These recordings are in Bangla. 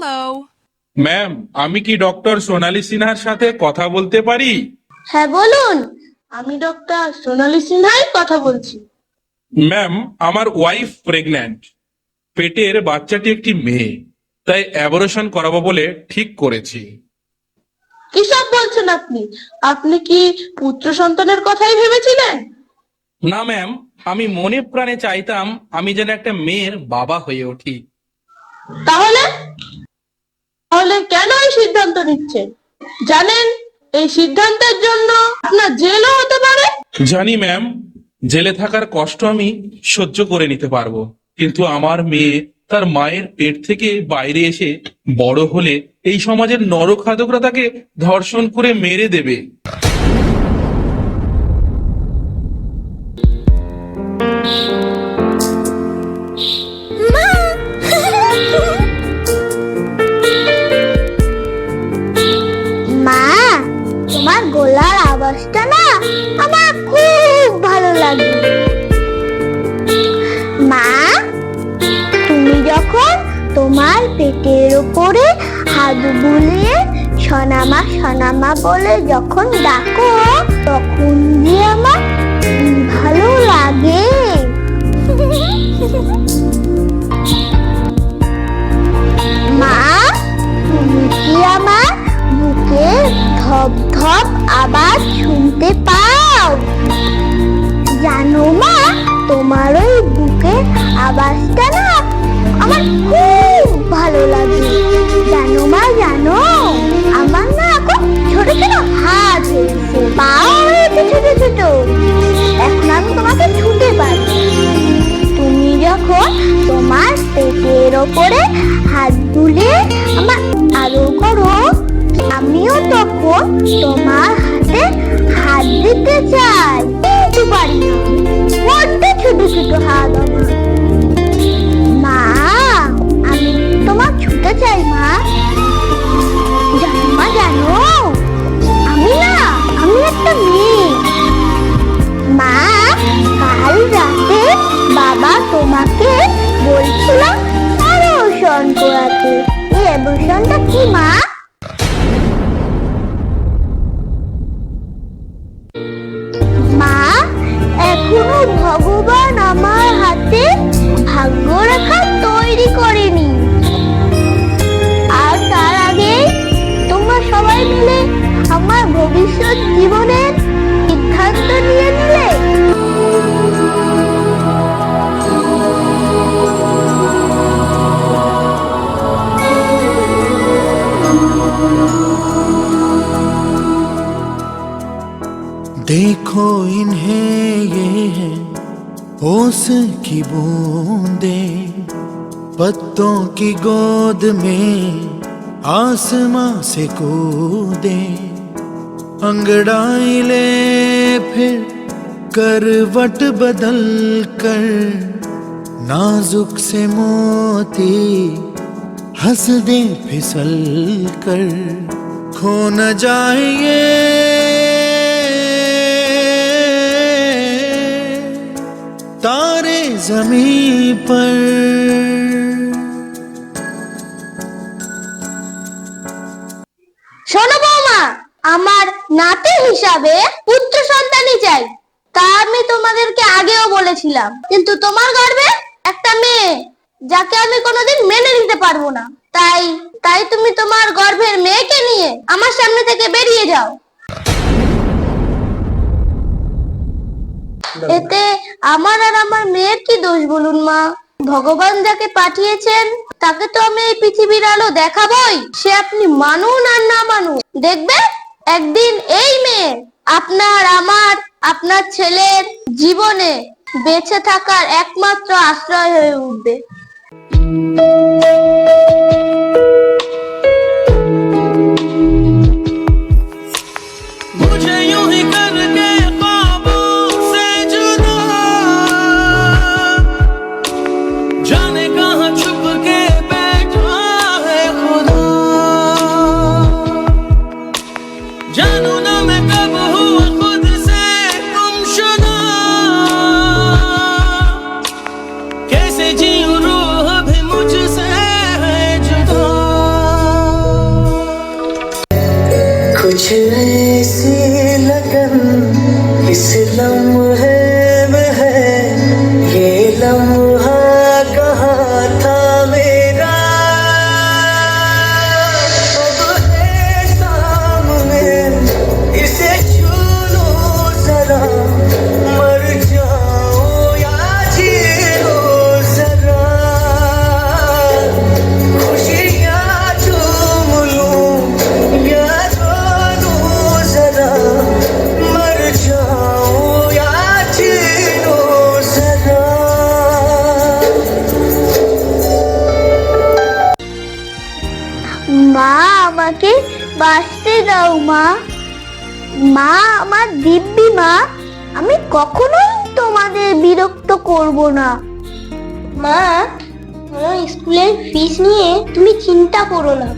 Hello. ম্যাম আমি কি ডক্টর সোনালী সিনহার সাথে কথা বলতে পারি? হ্যাঁ বলুন। আমি ডক্টর সোনালী সিনহাই কথা বলছি। ম্যাম আমার ওয়াইফ প্রেগন্যান্ট পেটের বাচ্চাটি একটি মেয়ে তাই অ্যাবরেশন করাবো বলে ঠিক করেছি। কি সব বলছেন আপনি? আপনি কি পুত্র সন্তানের কথাই ভেবেছিলেন? না ম্যাম আমি মনে প্রাণে চাইতাম আমি যেন একটা মেয়ের বাবা হয়ে উঠি। তাহলে? তাহলে কেন এই সিদ্ধান্ত নিচ্ছেন? জানেন, এই সিদ্ধান্তের জন্য আপনার জেলও হতে পারে। জানি ম্যাম জেলে থাকার কষ্ট আমি সহ্য করে নিতে পারব। কিন্তু আমার মেয়ে তার মায়ের পেট থেকে বাইরে এসে বড় হলে এই সমাজের নরখাদকরা তাকে ধর্ষণ করে মেরে দেবে। মা উপরে হাত বুলিয়ে সোনামা সোনামা বলে যখন ডাকো, তখন আমার ভালো লাগে। মা, তুমি কি আমার বুকে ধপ ধপ আওয়াজ শুনতে পাও? জানো মা, তোমার ওই বুকের আওয়াজটা না আমার খুব ভালো লাগে। তোমাকে তুমি যখন তোমার ওপরে হাত তুলে আমার আরও করো, আমিও তখন তোমার হাতে হাত দিতে চাই। একটা মেয়ে। মা কাল রাতে বাবা তোমাকে বলছিল অ্যাবর্শন করাতে এই কি মা? देखो इन्हें ये है ओस की बूंदे, पत्तों की गोद में आसमां से कूदे। अंगड़ाई ले फिर करवट बदल कर, नाजुक से मोती हंस दे फिसल कर। खो न जाएँगे तारे जमीन पर শোনো বৌমা আমার নাতি হিসাবে পুত্র সন্তানই চাই তা আমি তোমাদেরকে আগেও বলেছিলাম কিন্তু তোমার গর্বে একটা মেয়ে যাকে আমি কোনোদিন মেনে নিতে পারবো না তাই তাই তুমি তোমার গর্ভের মেয়েকে নিয়ে আমার সামনে থেকে বেরিয়ে যাও এতে আমার আর আমার মেয়ের কি দোষ বলুন মা? ভগবান যাকে পাঠিয়েছেন, তাকে তো আমি এই পৃথিবীর আলো দেখাবই। সে আপনি মানুন আর না মানুন। দেখবে? একদিন এই মেয়ে আপনার, আমার, আপনার ছেলের জীবনে বেঁচে থাকার একমাত্র আশ্রয় হয়ে উঠবে। कुछ ऐसी लगन इस लम्हा আমাকে বাঁচতে দাও, মা। মা, আমার দিব্যি মা, আমি কখনোই তোমাদের বিরক্ত করব না। মা আমার স্কুলের ফিস নিয়ে তুমি চিন্তা করো না।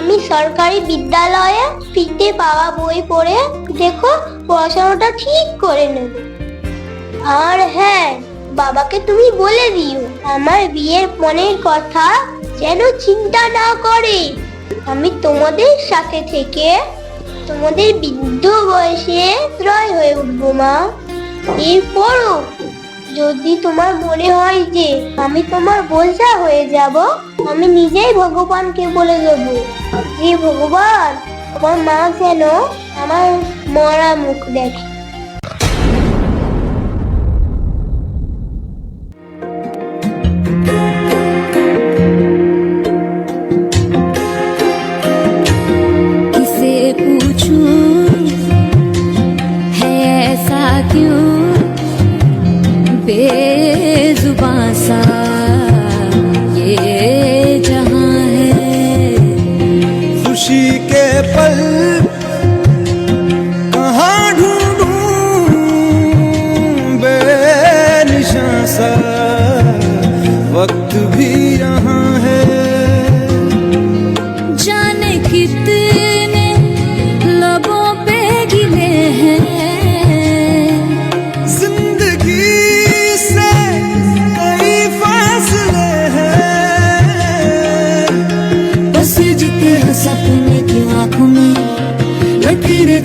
আমি সরকারি বিদ্যালয়ে ফ্রিতে পাওয়া বই পড়ে দেখো পড়াশোনাটা ঠিক করে নেব। আর হ্যাঁ বাবাকে তুমি বলে দিও, আমার বিয়ের মনের কথা যেন চিন্তা না করে। আমি তোমাদের সাথে থেকে তোমাদের বৃদ্ধ বয়সে ত্রয় হয়ে উঠবো, মা। এরপরও যদি তোমার মনে হয় যে আমি তোমার বোঝা হয়ে যাব, আমি নিজেই ভগবানকে বলে দেব। যে ভগবান, আমার মা যেন আমার মরা মুখ দেখে।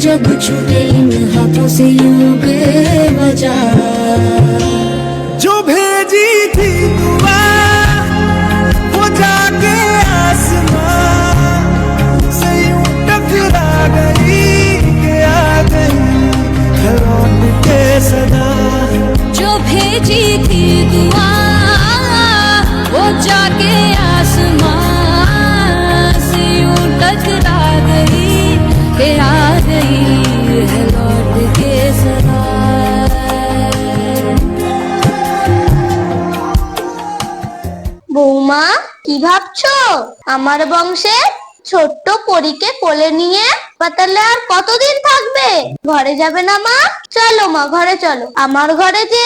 जब छूटे इन हाथों से यूँ बेवजह। जो भेजी थी दुआ सदा जो भेजी थी दुआ वो जाके आसमां से यूं टकरा गई के आ गई है लौट के सदा বৌমা কি ভাবছো আমার বংশে ছোট্ট পরীকে কোলে নিয়ে? পাতালে আর কতদিন থাকবে? ঘরে যাবে না মা? চলো মা, ঘরে চলো। আমার ঘরে যে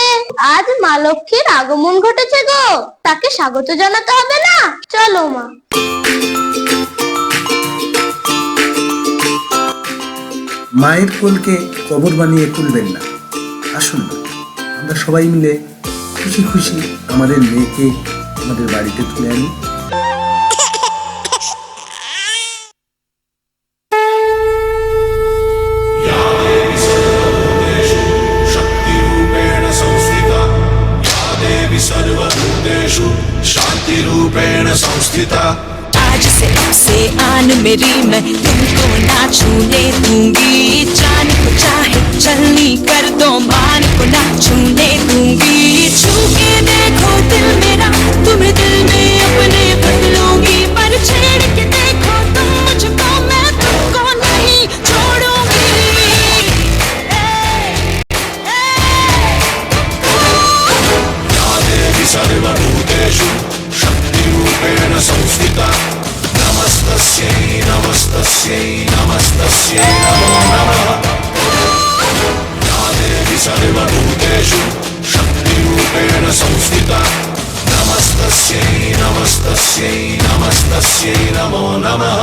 আজ মা লক্ষ্মীর আগমন ঘটেছে গো, তাকে স্বাগত জানাতে হবে না? চলো মা। মায়ের কোলকে কবর বানিয়ে তুলবেন না। আসুন না আমরা সবাই মিলে খুশি খুশি আমাদের মেয়েকে আমাদের বাড়িতে তুলে আনি। से आन मेरी मैं, तुमको ना छूने दूँगी। जान को चाहे चलनी कर दो, मान को ना छूने दूँगी। छू के देखो दिल मेरा तुम्हें दिल में నమస్తస్యై నమస్తస్యై నమో నమః.